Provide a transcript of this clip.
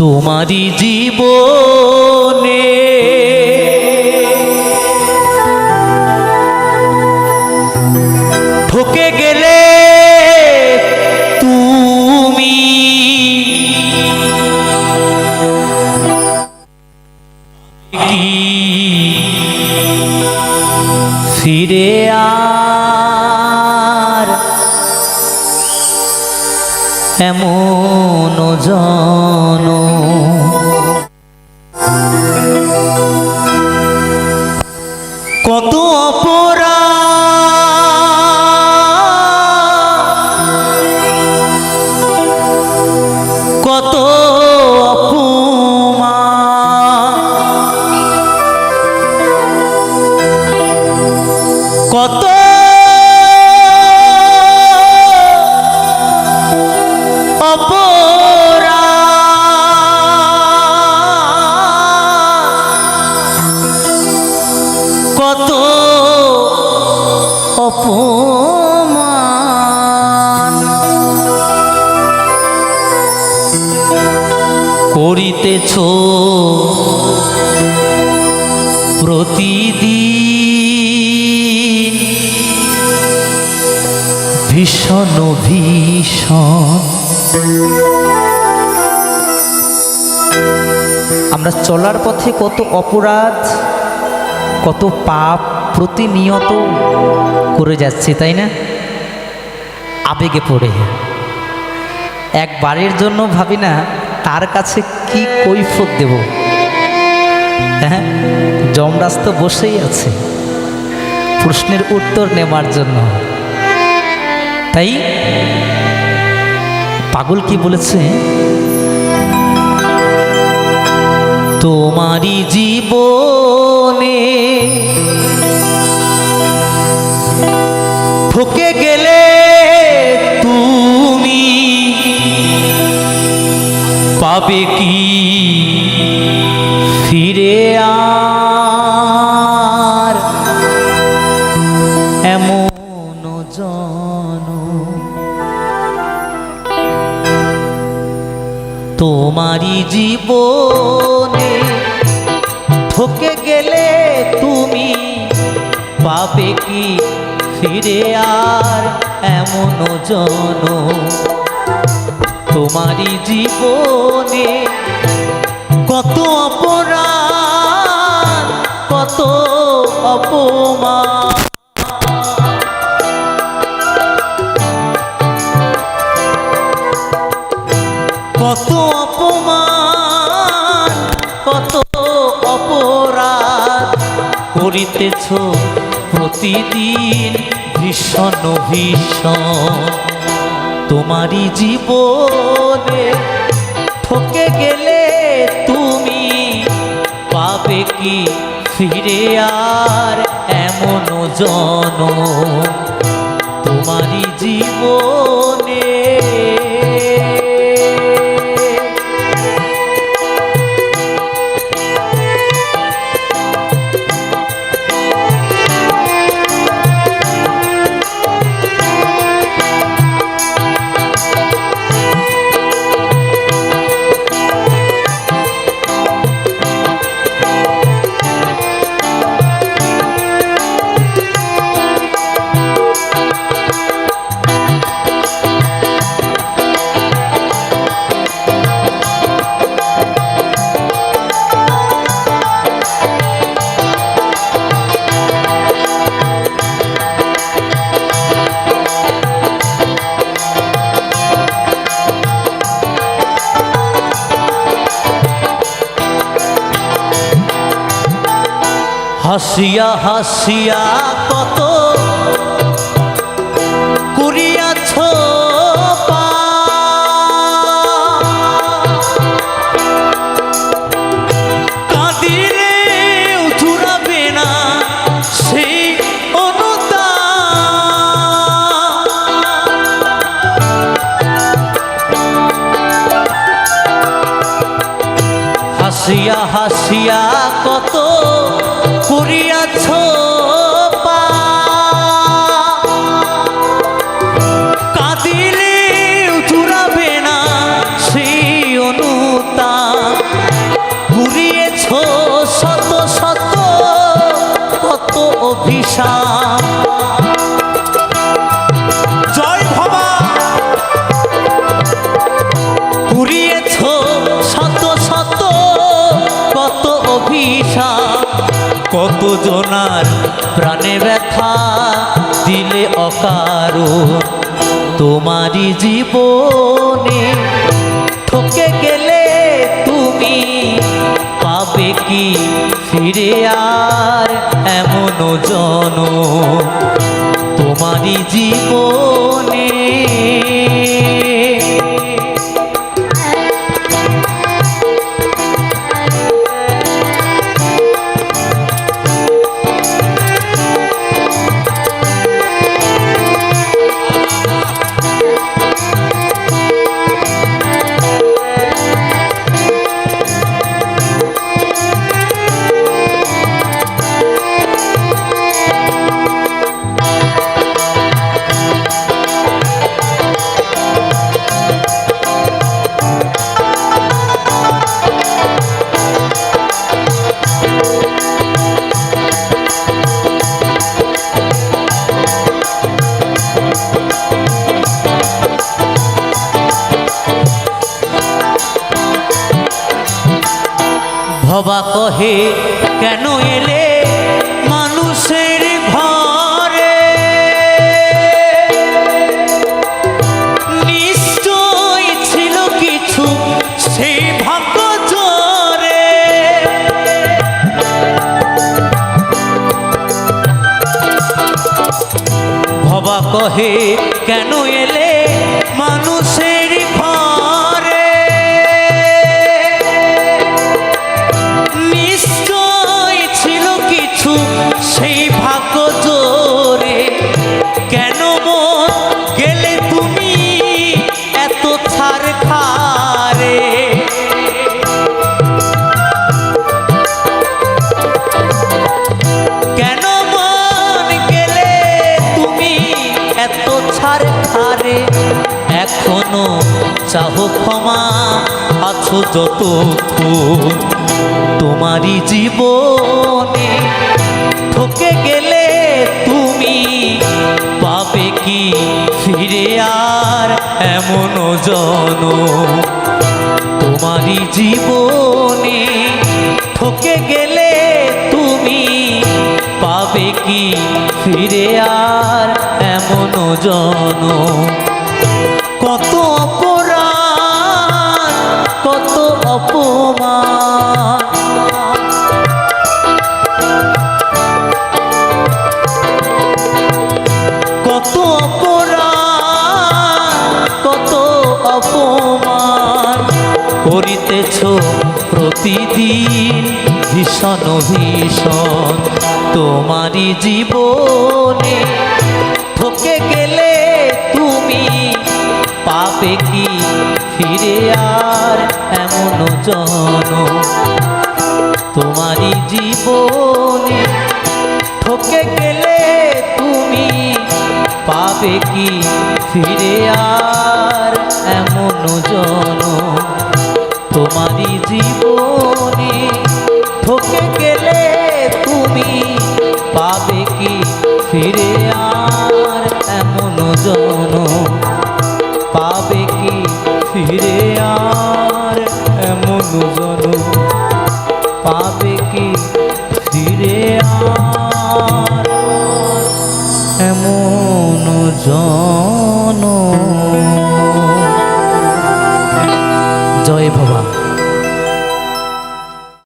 তোমারই জীবনে। ঠকে গেলে তুমি। ফিরে আর এমন জন কত কত অপমান। করিতেছ প্রতিদিন ভীষণ ভীষণ। আমরা চলার পথে কত অপরাধ, কত পাপ প্রতিনিয়ত করে যাচ্ছি, তাই না? আবেগে পড়ে। একবারের জন্য ভাবি না, তার কাছে কি কৈফত দেব? হ্যাঁ যমরাজ তো বসেই আছে। প্রশ্নের উত্তর নেওয়ার জন্য। তাই পাগল কি বলেছে? তোমারই জীবনে ঠকে গেলে তুমি পাবে কি? ফিরে আর তোমারই জীবনে ঠকে গেলে তুমি পাবে কি ফিরে আর এমন জন? তোমারই জীবনে কত অপরাধ, কত অপমান করিতেছ প্রতিদিন ভীষণ ভীষণ। তোমারই জীবনে ঠকে গেলে তুমি পাবে কি ফিরে আর এমন জন তোমারই জীবনে হাসিয়া হাসিয়া কত করিয়াছ অভিশাপ কত প্রাণে ব্যথা দিলে অকারো তোমারই জীবনে ঠকে গেলে তুমি পাবে কি ফিরে আর এমন জন তোমারই জীবনে ভবা কহে, কেন এলে মানুষের ঘরে? নিশ্চয় ছিল কিছু সেই ভাগ্য জোরে ভবা কহে, কেন যতক্ষণ তোমারই জীবনে ঠকে গেলে তুমি পাবে কি ফিরে আর এমন জন তোমারই জীবনে ঠকে গেলে তুমি পাবে কি ফিরে আর এমন জন কত কত কত কত করিতেছ প্রতিদিন ভীষণ ভীষণ। তোমারই জীবনে ফিরে আর এমন জন তোমারই জীবনে ঠকে গেলে তুমি পাবে কি? ফিরে আর এমন জন তোমারই জীবনে ঠকে গেলে তুমি